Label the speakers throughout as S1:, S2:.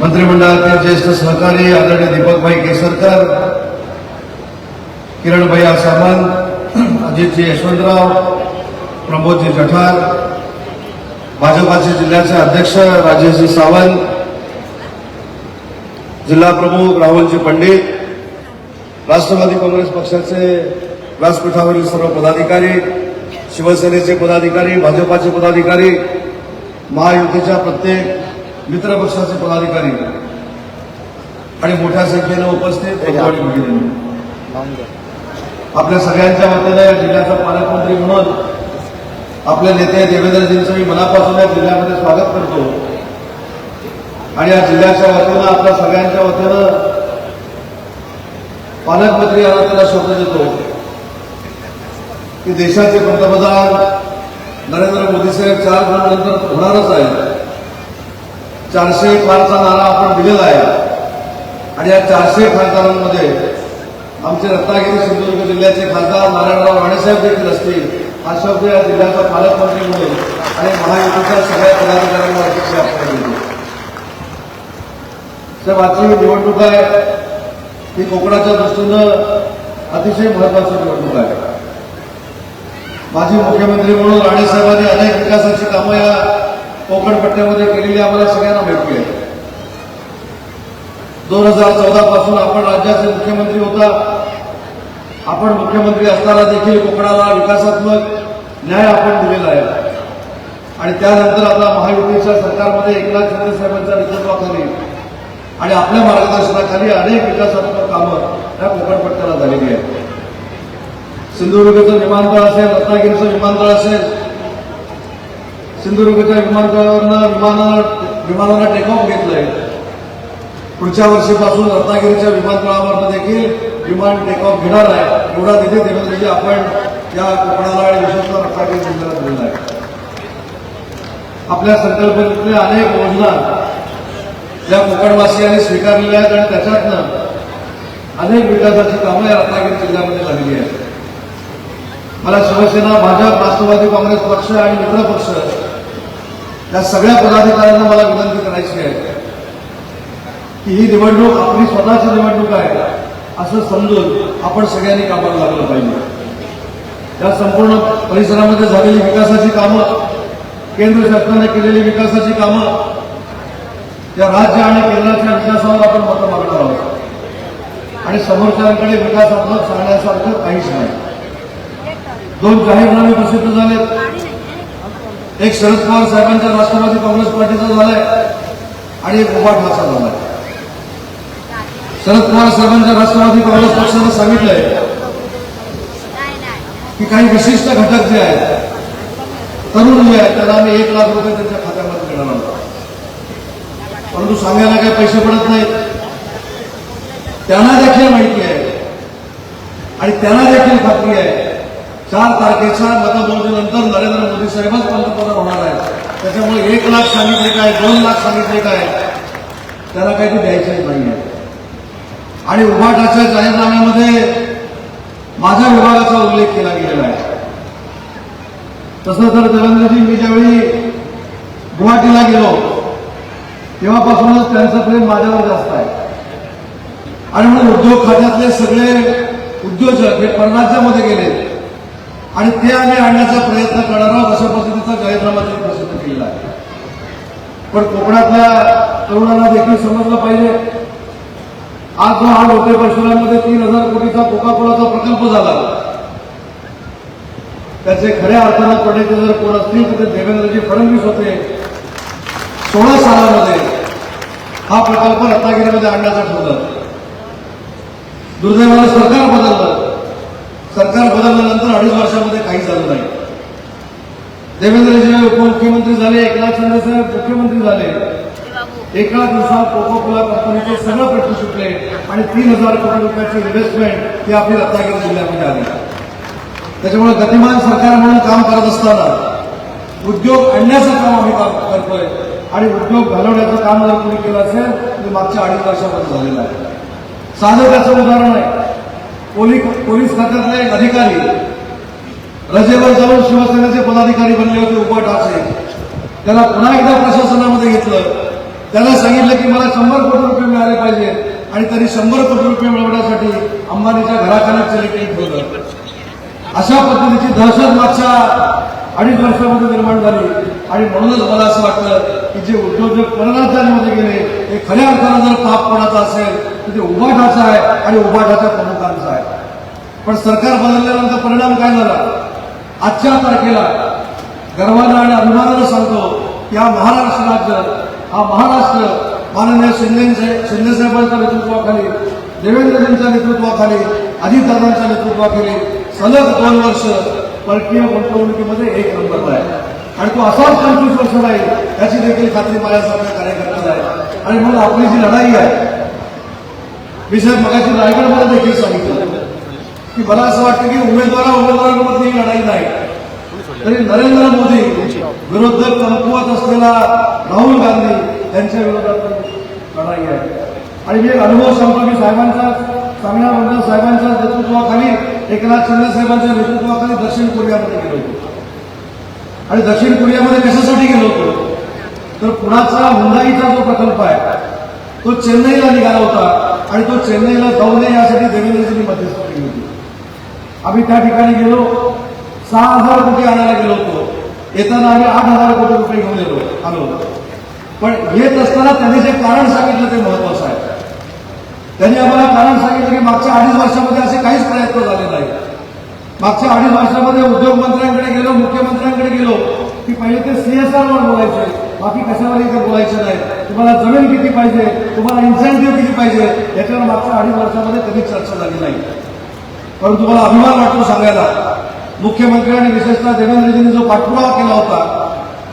S1: मंत्रिमंडळातील ज्येष्ठ सहकारी आदरणीय दीपकभाई केसरकर किरणभाई सामंत अजितजी यशवंतराव प्रमोदजी जठार भाजपाचे जिल्ह्याचे अध्यक्ष राजेशजी सावंत जिल्हा प्रमुख राहुलजी पंडित राष्ट्रवादी काँग्रेस पक्षाचे व्यासपीठावरील सर्व पदाधिकारी शिवसेनेचे पदाधिकारी भाजपाचे पदाधिकारी महायुतीच्या प्रत्येक मित्रपक्षाचे पदाधिकारी आणि मोठ्या संख्येनं उपस्थित. आपल्या सगळ्यांच्या वतीनं या जिल्ह्याचा पालकमंत्री म्हणून आपले नेते देवेंद्रजींचं मी मनापासून या जिल्ह्यामध्ये स्वागत करतो. आणि या जिल्ह्याच्या वतीनं आपल्या सगळ्यांच्या वतीनं पालकमंत्री यांना त्याला शब्द देतो. की देशाचे पंतप्रधान नरेंद्र मोदी साहेब चार नंतर होणारच आहे चारशे पारचा नारा आपण दिलेला आहे. आणि या चारशे खासदारांमध्ये आमचे रत्नागिरी सिंधुदुर्ग जिल्ह्याचे खासदार नारायणराव राणेसाहेब देखील असतील हा शब्द या जिल्ह्याचा पालकमंत्री म्हणून आणि महायुतीच्या सगळ्या पदाधिकाऱ्यांना अध्यक्ष आपण साहेब आजची निवडणूक आहे. ही कोकणाच्या दृष्टीनं अतिशय महत्वाची निवडणूक आहे. माजी मुख्यमंत्री म्हणून राणेसाहेबांनी अनेक विकासाची कामं या कोकण पट्ट्यामध्ये केलेली आम्हाला सगळ्यांना माहिती आहे. दोन हजार चौदा पासून आपण राज्याचे मुख्यमंत्री होता. आपण मुख्यमंत्री असताना देखील कोकणाला विकासात्मक न्याय आपण दिलेला आहे. आणि त्यानंतर आता महायुतीच्या सरकारमध्ये एकनाथ शिंदे साहेबांच्या नेतृत्वाखाली आणि आपल्या मार्गदर्शनाखाली अनेक विकासात्मक कामं या कोकणपट्ट्याला झालेली आहेत. सिंधुदुर्गचं विमानतळ असेल रत्नागिरीचं विमानतळ असेल सिंधुदुर्गच्या विमानतळावरनं विमानाला विमानाला टेक ऑफ घेतलंय. पुढच्या वर्षीपासून रत्नागिरीच्या विमानतळावर देखील विमान टेक ऑफ घेणार आहे. एवढा निधी देवेंद्रजी आपण या कोकणाला आणि विशेषतः रत्नागिरी जिल्ह्याला दिलेला आहे. आपल्या संकल्पनेतल्या अनेक योजना या कोकणवासियांनी स्वीकारलेल्या आहेत आणि त्याच्यातनं अनेक विकासाची कामं या रत्नागिरी जिल्ह्यामध्ये झालेली आहेत. मला शिवसेना भाजप राष्ट्रवादी काँग्रेस पक्ष आणि मित्र पक्ष या सगळ्या पदाधिकाऱ्यांना मला विनंती करायची आहे की ही निवडणूक आपली स्वतःची निवडणूक आहे असं समजून आपण सगळ्यांनी कामाला लागलं पाहिजे. या संपूर्ण परिसरामध्ये झालेली विकासाची कामं केंद्र शासनाने केलेली विकासाची कामं त्या राज्य आणि केंद्राच्या विकासावर आपण मतं मागणार आहोत. आणि समोरच्यांकडे विकासात्मक सांगण्यासारखं काहीच नाही. दोन जाहीरनामे प्रसिद्ध झालेत. एक शरद पवार साहेबांच्या राष्ट्रवादी काँग्रेस पार्टीचा झालाय आणि एक उभा ठाचा झालाय. शरद पवार साहेबांच्या राष्ट्रवादी काँग्रेस पक्षानं सांगितलंय की काही विशिष्ट घटक जे आहेत तरुण जे आहेत त्यांना आम्ही एक लाख रुपये त्यांच्या खात्यामध्ये देणार आहोत. परंतु सांगायला काही पैसे पडत नाहीत. त्यांना देखील माहिती आहे. आणि त्यांना देखील खात्री आहे. चार तारखेच्या मतमोजणीनंतर नरेंद्र साहेबच पंतप्रधान होणार आहेत त्याच्यामुळे एक लाख सांगितले काय दोन लाख सांगितले काय त्याला काही ते द्यायचेच नाही आहे आणि उभाटाच्या जाहीरनाम्यामध्ये माझ्या विभागाचा उल्लेख केला गेलेला आहे. तसं तर देवेंद्रजी मी ज्यावेळी गुवाहाटीला गेलो तेव्हापासूनच त्यांचं प्रेम माझ्यावर जास्त आहे. आणि म्हणून उद्योग खात्यातले सगळे उद्योजक हे परराज्यामध्ये गेले. आणि ते आम्ही आणण्याचा प्रयत्न करणार आहोत अशा पद्धतीचा कार्यक्रमाचा प्रसिद्ध केलेला आहे. पण कोकणातल्या तरुणांना देखील समजलं पाहिजे आज जो हा लोटे परशुरामध्ये तीन हजार कोटीचा कोका कोलाचा प्रकल्प झाला त्याचे खऱ्या अर्थानं पडण्याचे जर कोण असतील तर ते देवेंद्रजी फडणवीस होते सोळा सालामध्ये हा प्रकल्प रत्नागिरीमध्ये आणण्याचा ठरलं. दुर्दैवानं सरकार बदललं. सरकार बदललं वर्षामध्ये काही झालं नाही. देवेंद्रजी उपमुख्यमंत्री झाले एकनाथ शिंदे साहेब मुख्यमंत्री झाले. एका दिवसात कोका कोला कंपनीचे सगळं प्रश्न सुटले आणि तीन हजार कोटी रुपयाची इन्व्हेस्टमेंट ही आपली रत्नागिरी जिल्ह्यामध्ये आली. त्याच्यामुळे गतिमान सरकार म्हणून काम करत असताना उद्योग आणण्याचं काम आम्ही काम करतोय आणि उद्योग घालवण्याचं काम जर कोणी केलं असेल ते मागच्या अडीच वर्षामध्ये झालेलं आहे. साधं त्याचं उदाहरण आहे. पोलीस पोलीस खात्यातले एक अधिकारी रजेवर जाऊन शिवसेनेचे पदाधिकारी बनले होते उभा ठाकरे. त्याला पुन्हा एकदा प्रशासनामध्ये घेतलं. त्याला सांगितलं की मला शंभर कोटी रुपये मिळाले पाहिजे आणि तरी शंभर कोटी रुपये मिळवण्यासाठी अंबानीच्या घराखान्यात सिलेक्टेड ठेवलं. अशा पद्धतीची दहशत मागच्या अडीच वर्षामध्ये निर्माण झाली. आणि म्हणूनच मला असं वाटतं की जे उद्योजक परराज्यांमध्ये गेले हे खऱ्या अर्थानं जर पाप कोणाचा असेल तर ते उभाटाचा आहे आणि उभाटाच्या प्रमुखांचा आहे. पण सरकार बदलल्यानंतर परिणाम काय झाला? आजच्या तारखेला गर्वानं आणि अभिमानानं सांगतो की महाराष्ट्र राज्य हा महाराष्ट्र माननीय शिंदे शिंदे साहेबांच्या नेतृत्वाखाली देवेंद्रजींच्या नेतृत्वाखाली अजितदादांच्या नेतृत्वाखाली सलग दोन वर्ष परकीय गुंतवणुकीमध्ये एक नंबर आहे. आणि तो असाच पंचवीस वर्ष राहील याची देखील खात्री माझ्यासारख्या कार्यकर्त्याला आहे. आणि म्हणून आपली जी लढाई आहे मी साहेब मगाशी रायगडमध्ये देखील सांगितलं. की मला असं वाटतं की उमेदवारा उमेदवारांमध्ये ही लढाई नाही. तरी नरेंद्र मोदी विरुद्ध कमकुवत असलेला राहुल गांधी यांच्या विरोधात लढाई आहे. आणि मी एक अनुभव सांगतो की साहेबांच्या चांगल्या मंडळ साहेबांच्या नेतृत्वाखाली एकनाथ शिंदे साहेबांच्या नेतृत्वाखाली दक्षिण कोरियामध्ये गेलो होतो. आणि दक्षिण कोरियामध्ये कशासाठी गेलो होतो? तर पुण्याचा हुंदाईचा जो प्रकल्प आहे तो चेन्नईला निघाला होता आणि तो चेन्नईला जाऊ नये यासाठी देवेंद्रजींनी मध्यस्थी केली होती. आम्ही त्या ठिकाणी गेलो. सहा हजार कोटी आणायला गेलो होतो. येताना आम्ही आठ हजार कोटी रुपये घेऊन गेलो आलो. पण येत असताना त्यांनी जे कारण सांगितलं ते महत्वाचं आहे. त्यांनी आम्हाला कारण सांगितलं की मागच्या अडीच वर्षामध्ये असे काहीच प्रयत्न झाले नाही. मागच्या अडीच वर्षामध्ये उद्योग मंत्र्यांकडे गेलो मुख्यमंत्र्यांकडे गेलो. की पहिले ते सीएसआर वर बोलायचे. बाकी कशावर इथे बोलायचे नाही. तुम्हाला जमीन किती पाहिजे? तुम्हाला इन्सेंटिव्ह किती पाहिजे? याच्यावर मागच्या अडीच वर्षामध्ये कधीच चर्चा झाली नाही. पण तुम्हाला अभिमान वाटतो सांगायला. मुख्यमंत्री आणि विशेषतः देवेंद्रजींनी जो पाठपुरावा केला होता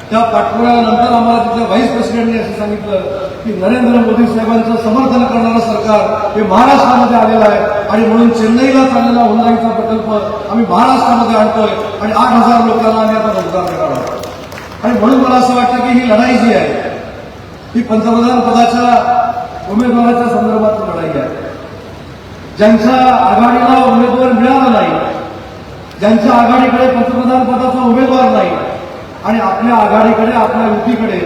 S1: त्या पाठपुराव्यानंतर आम्हाला तिथल्या व्हाईस प्रेसिडेंटने असं सांगितलं की नरेंद्र मोदी साहेबांचं समर्थन करणारं सरकार हे महाराष्ट्रामध्ये आलेलं आहे आणि म्हणून चेन्नईला चाललेला होंडाईचा प्रकल्प आम्ही महाराष्ट्रामध्ये आणतोय आणि आठ हजार लोकांना आम्ही आता रोजगार देणार आहोत. आणि म्हणून मला असं वाटतं की ही लढाई जी आहे ही पंतप्रधान पदाच्या उमेदवाराच्या संदर्भात लढाई आहे. ज्यांच्या आघाडीला उमेदवार मिळाला नाही ज्यांच्या आघाडीकडे पंतप्रधान पदाचा उमेदवार नाही आणि आपल्या आघाडीकडे आपल्या युतीकडे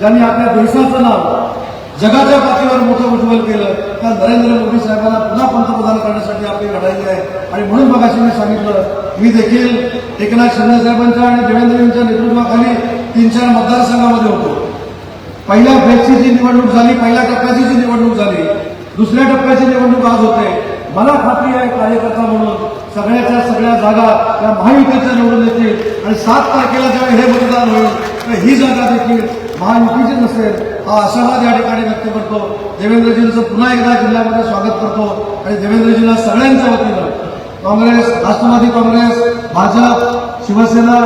S1: ज्यांनी आपल्या देशाचं नाव जगाच्या पातळीवर मोठं उज्ज्वल केलं त्या नरेंद्र मोदी साहेबांना पुन्हा पंतप्रधान करण्यासाठी आपली लढाई आहे. आणि म्हणून मगाशी मी सांगितलं मी देखील एकनाथ शिंदे साहेबांच्या आणि देवेंद्रजींच्या नेतृत्वाखाली तीन चार मतदारसंघामध्ये होतो. पहिल्या फेजची जी निवडणूक झाली पहिल्या टप्प्याची जी निवडणूक झाली दुसऱ्या टप्प्याची निवडणूक आज होते. मला खात्री आहे कार्यकर्ता म्हणून सगळ्याच्या सगळ्या जागा या महायुतीच्या निवडून येतील आणि सात तारखेला जेव्हा हे मतदान होईल तर ही जागा देखील महायुतीची नसेल हा आशावाद या ठिकाणी व्यक्त करतो. देवेंद्रजींचं पुन्हा एकदा जिल्ह्यामध्ये स्वागत करतो आणि देवेंद्रजींना सगळ्यांच्या वतीनं काँग्रेस राष्ट्रवादी काँग्रेस भाजप शिवसेना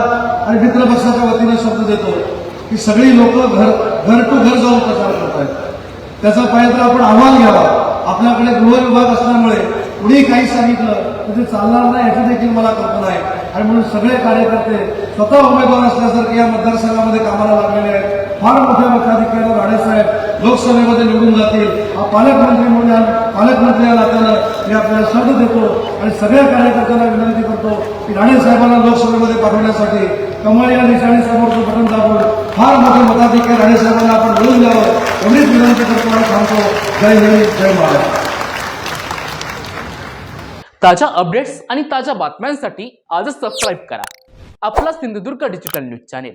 S1: आणि मित्र पक्षाच्या वतीनं शब्द देतो की सगळी लोक घर घर टू घर जाऊन प्रचार करत आहेत त्याचा पाहिजे तर आपण अहवाल घ्यावा. आपल्याकडे गृह विभाग असल्यामुळे कुणी काही सांगितलं तर ते चालणार नाही याची देखील मला कल्पना आहे. आणि म्हणून सगळे कार्यकर्ते स्वतः उमेदवार असल्यासारखे या मतदारसंघामध्ये कामाला लागलेले आहेत. फार मोठ्या मताधिकारी राणेसाहेब लोकसभेमध्ये निवडून जातील. हा पालकमंत्री म्हणून पालकमंत्री या नात्यानं मी आपल्याला शब्द देतो आणि सगळ्या कार्यकर्त्यांना विनंती करतो की राणेसाहेबांना लोकसभेमध्ये पाठवण्यासाठी कमळ या निशाणी समोरचं बटन दाबून फार मोठे मताधिक्य राणेसाहेबांना आपण मिळून द्यावं एवढीच विनंती करतो आणि सांगतो जय हिंद जय महाराष्ट्र.
S2: ताज्या अपडेट्स आणि ताज्या बातम्यांसाठी आजच सबस्क्राईब करा. आपला Sindhudurg digital news channel